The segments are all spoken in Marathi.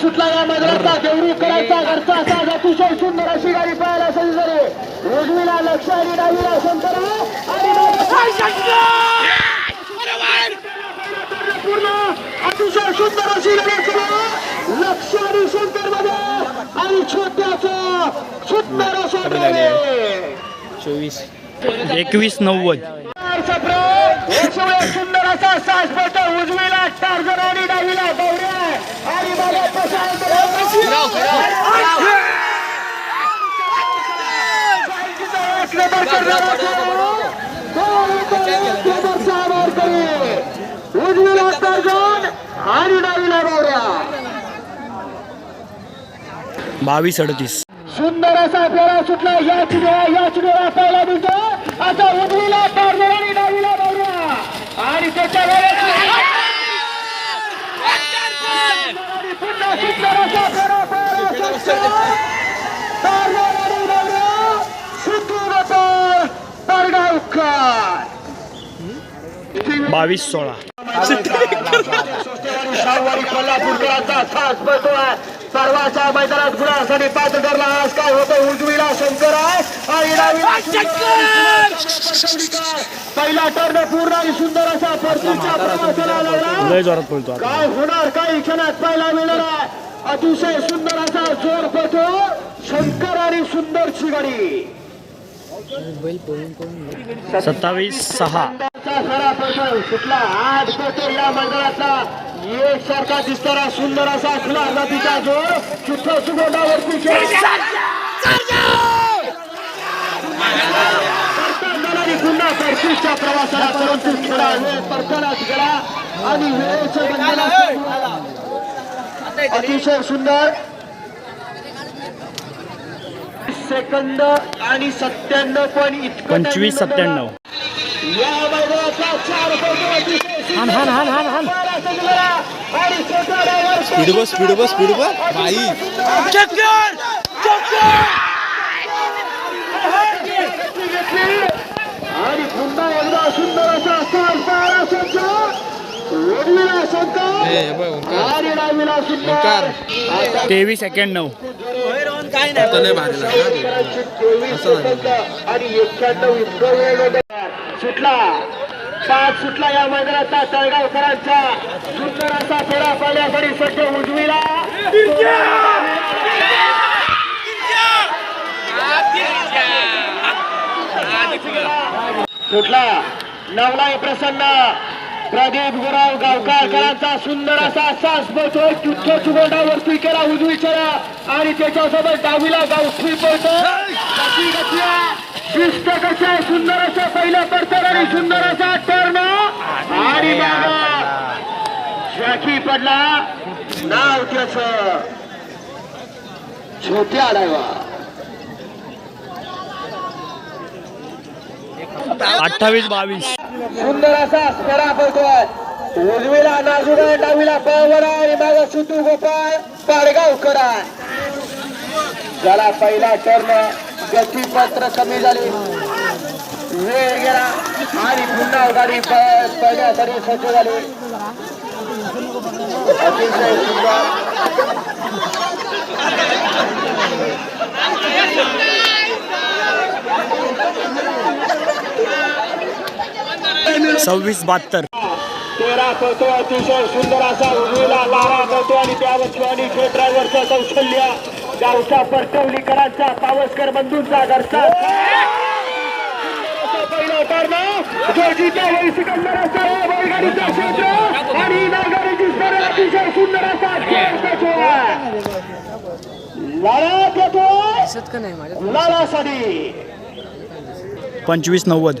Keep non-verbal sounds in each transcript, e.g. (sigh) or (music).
सुटला या मैदानाचा देवरूकरांचा घरचा साज अतिशय सुंदर अशी गाडी पाहायला सजी झाली. उजवीला लक्ष आणि डावीला पूर्ण अतिशय सुंदर अशी गाडी लक्ष आणि शंकरमध्ये आणि छोट्याचं सुंदर असं. चोवीस. एकवीस नव्वद. सुंदर असा सास पडतो उजवीला टार्झन आणि डावीला गौऱ्या आणि बघा प्रशांत एक नंबर करणारा तो उजवीला टार्झन आणि डावीला गौऱ्या बावीस अडतीस. सुंदर असा फेरा सुटला. या चिडवा या चिडवा पाहायला मिळतो आता उजवीला आणि डावीला गौऱ्या आणि त्याच्या आणि पुन्हा सुंदर असा फेरा पाहायला सुटतो. टार्झन आणि गौऱ्या सुटून होतो तरगावकर बावीस सोळा. परवाच्या मैदानात गुणासाठी पात्र ठरला आज काय होतं उजवीला शंकर पहिला टर्न पूर्ण आणि सुंदर असा परतीच्या प्रवासाला लागला काय होणार? काही क्षणात पाहायला मिळणार आहे. अतिशय सुंदर असा जोर पळतो शंकर आणि सुंदरची गाडी सत्तावीस सहा. खरा पळतोय सुटला आज पळतोय या मैदानातला एक सारखा दिसणारा सुंदर असा असला नदीचा जोर सुद्धा सुगोंडावरती आणि पुन्हा परतीच्या प्रवासाला परंतु थोडा वेळ परतानाच गेला आणि वेळेचं बंधन अतिशय सुंदर. सेकंद आणि सत्त्याण्णव पण इतकं पंचवीस सत्त्याण्णव. या हान हान हान हान हान. स्पीड बस स्पीड बस स्पीड बस. बाई आणि पुन्हा एकदा सुंदर असा सार सारा संच वडीला शंकर ए, बघ, ओंकार. आणि डावीला सुंदर. ओंकार. आता तेवीस भारी लागला. तेवीस सेकंद आणि एक्क्याण्णव इतकं वेळ. सुटला. पाच सुटला या मैदानाचा तळगावकरांचा. सुंदर असा फेरा पाण्यासाठी सज्ज उजवीला. सुटला. नवलाय प्रसन्न. प्रदीप गुराव गावकारकरांचा सुंदर असा सास पळतोय. चुच्छ चुगोंडावरती केला उजवी चला आणि त्याच्यासोबत डावीला गावठी पळतो आहे सुंदर असं पहिलं पडतं आणि सुंदर असा टर्न आणि मागं. जॅकी पडला. नाव त्याच. छोट्या डायवा अठ्ठावीस बावीस. सुंदर असा स्परा पळतोय उजवीला नाजुरा डावीला पावरा आणि मागा सुतू गोपाळ पाडगावकर. ज्याला पहिला टर्न गती पत्र कमी झाली. वेळ गेला आणि पुन्हा गाडी प- पळण्यासाठी सज्ज झाली. अतिशय सुंदर. सव्वीस बहात्तर. तेरा पळतो अतिशय सुंदर असा उजवीला लारा पळतो आणि त्यावर आणि ड्रायव्हरचं कौशल्य. गावच्या परटवलीकरांचा पावसकर बंधूंचा घरचा. पंचवीस नव्वद.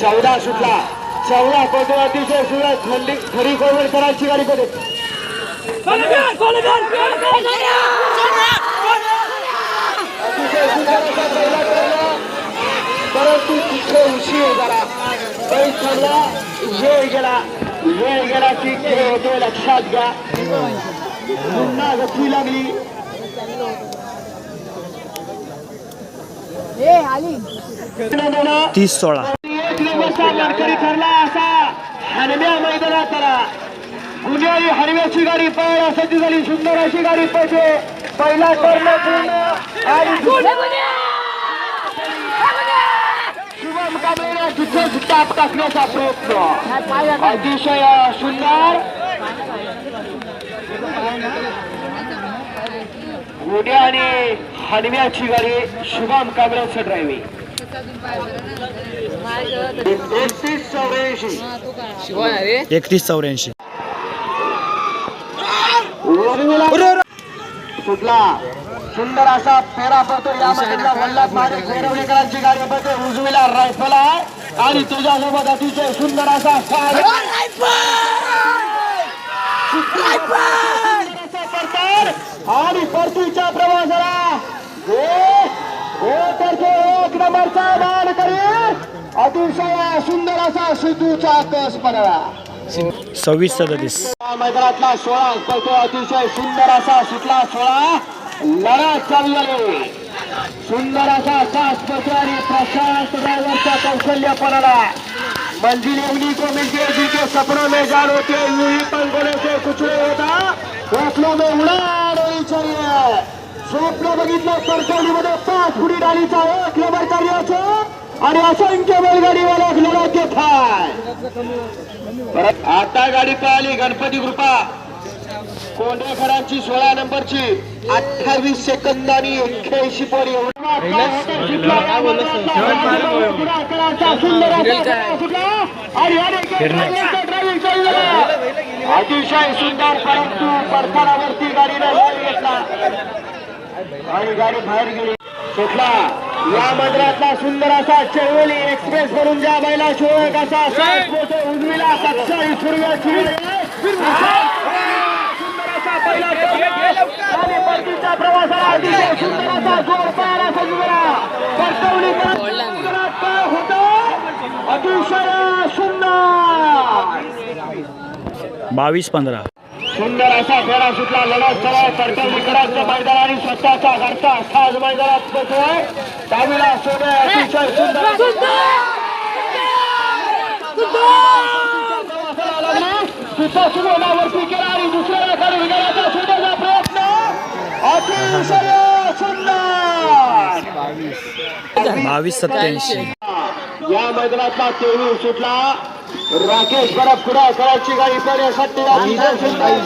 चौदा सुटला. चौदा पळतो अतिशय खंडी खरी कोविडकरांची गाडी पडत अतिशय सुंदर असा पहिला टर्न परंतु तिथे उशीर झाला बैल ठरला वेळ गेला वेळ गेला की खेळ होतो लक्षात घ्या. पुन्हा गती लागली. तीस सोळा. एक नंबरचा मानकरी ठरला असा मैदानात त्याला गुन्हेगारी हरव्याची गाडी पळण्यासाठी झाली सुंदर अशी गाडी पळते पहिला टर्न पूर्ण. आणि शुभम टाप टाकण्याचा प्रयत्न. अतिशय सुंदर. गुन्हे आणि हनव्याची गाडी शुभम कांबळेचं ड्रायव्हिंग एकतीस चौऱ्याऐंशी. एकतीस चौऱ्याऐंशी. सुटला. सुंदर असा फेरा पडतो. या मधला वल्लभ मारे फेरवणेकरांची गाडी पडते उजवीला रायफल आहे. आणि तुझ्यासोबत अतिशय सुंदर असा आणि परतीच्या प्रवासाला. करतो एक नंबरचा माल करील. अतिशय सुंदर असा सिद्धूचा कस पडला. सव्वीस सदतीस मैदानातला सोळा पळतो अतिशय सुंदर असा सुटला सोळा. लढत चालू सुंदर असा सास पळतो आणि प्रशांत ड्रायव्हरचा कौशल्यपणाला. मंजिल एवढी को मिलते जिनके सपनों में जान होते यूं ही पंखों से कुछ नहीं होता. हौसलों में उड़ान होनी चाहिए स्वप्न बघितलं परकवलीमध्ये पाच फुटी डालीचा एक नंबर कार्याचं आणि असंख्य बैलगाडीवाला लढत घेत आहे. परत आता गाडी पळाली गणपती कृपा. कोंढेकरांची सोळा नंबरची. अठ्ठावीस सेकंदानी एक्क्याऐंशी पोरी अतिशय सुंदर परंतु परतानावरती गाडीला वेळ घेतला. आणि गाडी बाहेर गेली. सुटला. या मंदिरातला सुंदर असा चळवली एक्सप्रेस करून ज्या बैला शिवक असा उजवीला सत्तावीस सुंदर असा पहिला आणि परतीच्या प्रवासाला अतिशय सुंदर असा होतो? अतिशय सुंदर. बावीस पंधरा. सुंदर असा फेरा सुटला. लढत चला कर्तव्यकरांचं मैदान आणि स्वतःचा घरचा साज मैदानात बसतोय दहावीला सोने अतिशय सुंदर. प्रवासाला लागला. सुमोलावरती केला बावीस सत्याऐंशी. या मैदानातला सुटला. राकेश परब कुडा कराची गाडी पडण्यासाठी अतिशय सुंदर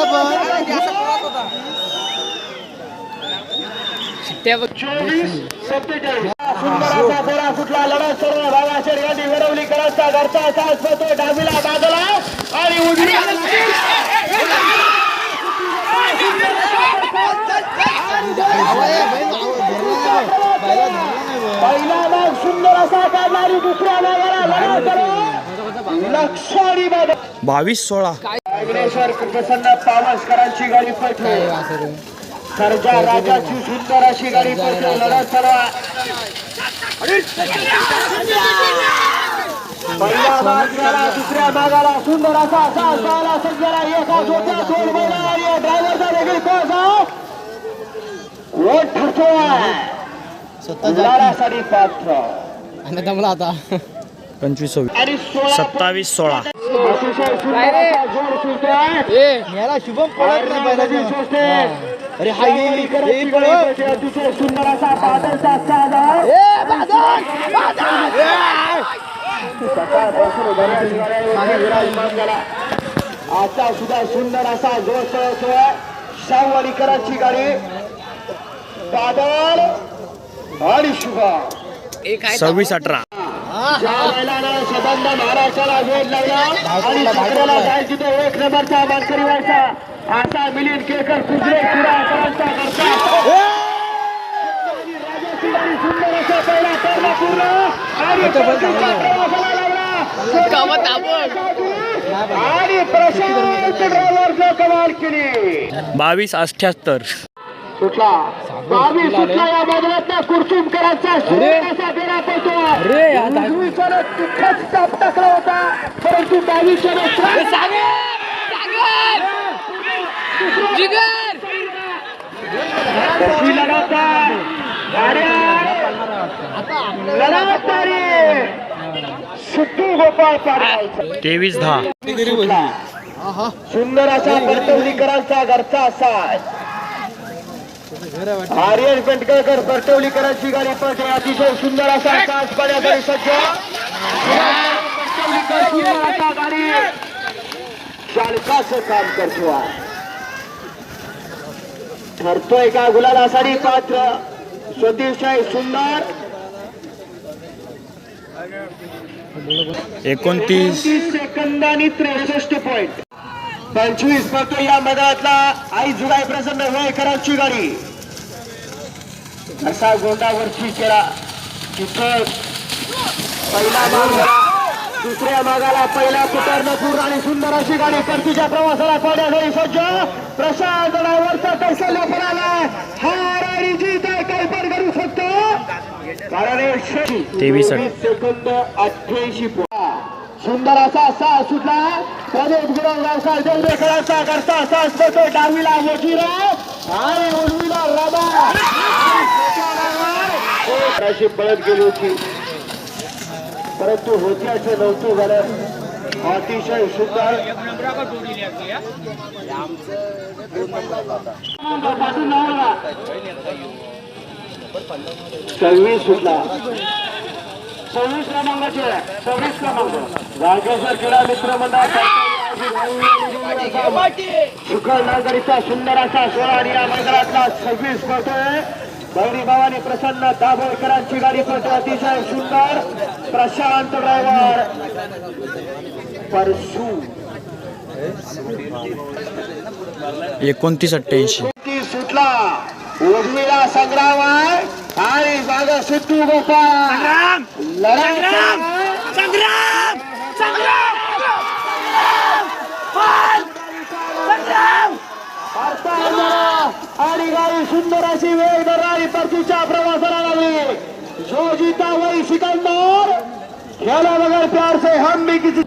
चोवीस असा फेरा सुटला लढत सर्व भागाच्या गाडी मिरवली करायचा घरचा सास पळतोय डावीला बाजूला आणि उजवीला पहिला भाग सुंदर असा आणि दुसऱ्या भागाला लढत करून लक्षारी बाद बावीस सोळा. विघ्नेश्वर प्रसन्न पावसकरांची गाडी पळते सरजा राजाची सुंदर अशी गाडी पळते लढत सर्व पहिल्या दुसऱ्या भागाला सुंदर असा सास पाहायला सज्जाला एका जोत्या दोन बैला आणि ड्रायव्हरचा देखील कोसा वोट ठरतोय. लढासाठी पात्र. पंचवीस सव्वीस. आणि सोळा सत्तावीस सोळा. अतिशय सुंदर असा जोर सुटतोय. शुभम अरे हा अतिशय सुंदर असा आता सुद्धा सुंदर असा जोर चढवतोय शाहवाडीकरांची गाडी. बादल आणि शुभा. सव्वीस अठरा. महाराष्ट्राला वेध लावला आणि जाईल तिथे एक नंबरचा मानकरी व्हायचा असा मिलिंद केकर कुजरे कुडाकरांचा करता सुंदर असा पहिला पूर्ण. आणि. आणि प्रशांत ड्रायव्हरचं कमाल केली. बावीस अठ्ठ्याहत्तर सुटला. बावीस सुटला या कुर्चुमकरांचा सुंदर असा फेरा पडतो. उजवीच्यानं तिथंच टप टाकला होता. परंतु बावीसच्यानं कशी लढत आहे गाड्या लढत आहे सिद्धू गोपाळ पाडगावचा तेवीस दहा. सुंदर असा बर्तवलीकरांचा घरचा असा. आर्यन पेंटकळकर बर्तवलीकरांची गाडी पळते. अतिशय सुंदर असा काच पाण्यासाठी सज्ज. गाडी चालकाचं काम करतो आहे. ठरतोय का गुलालासाठी पात्र? स्वदेशाई सुंदर. एकोणतीस. तीस सेकंद आणि त्रेसष्ट पॉइंट पंचवीस पळतो या मैदानातला. आई जुगाई प्रसन्न होयकरांची गाडी. असा गोंडावरची केला तिथं पहिला. दुसऱ्या मागाला पहिला पुटरनपूर आणि सुंदर अशी गाडी परतीच्या प्रवासाला पाण्यासाठी सज्ज. प्रशांत ड्रायव्हरचा कौशल्य पडाला हार आणि जीत पण करू शकतो. कारण तेवीस सेकंद. अठ्ठ्याऐंशी सुंदर असा असा सुटला. प्रदेश गुरव व्यवसाय देवडेकरांचा करता असा असतो डावीला मोजीराव आणि उजवीला रबा (laughs) अशी पळत गेली होती. परंतु होती असे नव्हतं झालं. अतिशय सुंदर. सव्वीस सुटला. सव्वीस क्रमांकाचे सव्वीस क्रमांक. राजेश्वर क्रीडा मित्र मंडळ सुखल नागरीचा सुंदर असा सोळा आणि या मंडळातला सव्वीस करतोय गौरी भवानी प्रसन्न दाभोळकरांची गाडी पळतो अतिशय सुंदर प्रशांत ड्रायव्हर. परशू. एकोणतीस अठ्ठ्याऐंशी. सुटला. उजवीला संग्राम आणि माग सिद्धू गोपाळ. लढा संग्राम! आणि गाडी सुंदर अशी वेळ परतीच्या प्रवासाला लागली जो जीता वही सिकंदर खेळा बगैर प्यार से हम भी किसी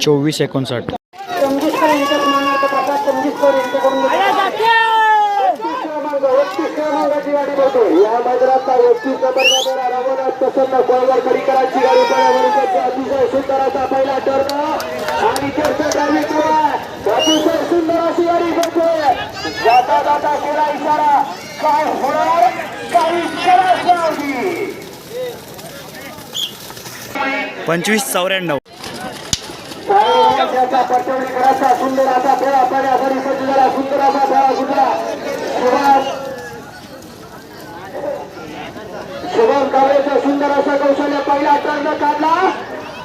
चोवीस एकोणसाठ या मैदानाचा एकतीस रघुनाथ प्रसन्न कोळवर गाडी अतिशय सुंदर असा पहिला टर्न आणि चर्चा गाडी अतिशय सुंदर अशी गाडी बघतोय जाता जाता केला इशारा काय होणार पंचवीस चौऱ्याण्णव. सुंदर असा फेरा पाण्यासाठी सज्ज झाला सुंदर असा फेरा सुद्धा शुभम कावळेचा सुंदर असा कौशल्य पहिला टर्न काढला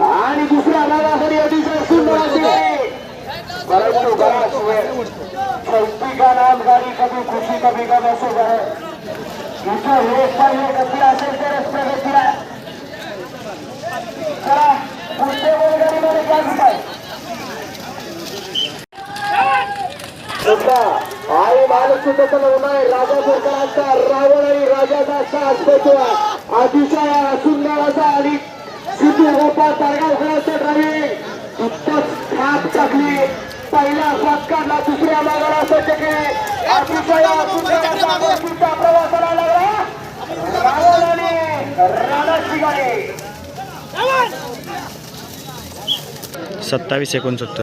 आणि दुसऱ्या नावासाठी अतिशय सुंदर असे परंतु बराच वेळ चौथी का नाम गाडी कभी खुशी कभी का असो आहे इथं हे पाहिजे कशी असेल तरच प्रगती आहे चला पुढच्या काय सुद्धा आई महालक्ष्मीचा उन्हाळ रावण आणि राजाचा सास अतिशय सुंदर असा आणि सिद्धू गोपाळ तारगावकरांचा ड्रायव्हिंग. इतकंच थाप टाकली. पहिला सत्कारला दुसऱ्या मागाला सज्ज केली. अतिशय सुंदर असा गोष्टीचा प्रवासाला लागला. रावण आणि राणाची गाडी. सत्तावीस एकोणसत्तर.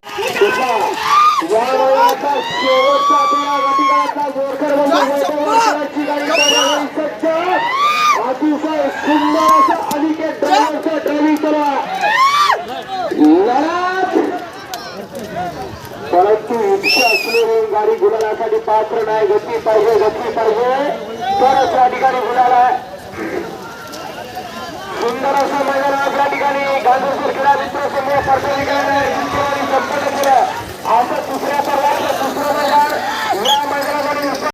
अतिशय सुंदर असं अनिकेत ड्रायव्हरचं ड्रायव्हिंग करा. असलेली गाडी गुलालासाठी पात्र नाही. गती पाहिजे गती पाहिजे. तरच या ठिकाणी गुलाला सुंदर असं मैदान आज या ठिकाणी. गांधी सरकार मित्र समूह संपन्न केलं असं दुसऱ्या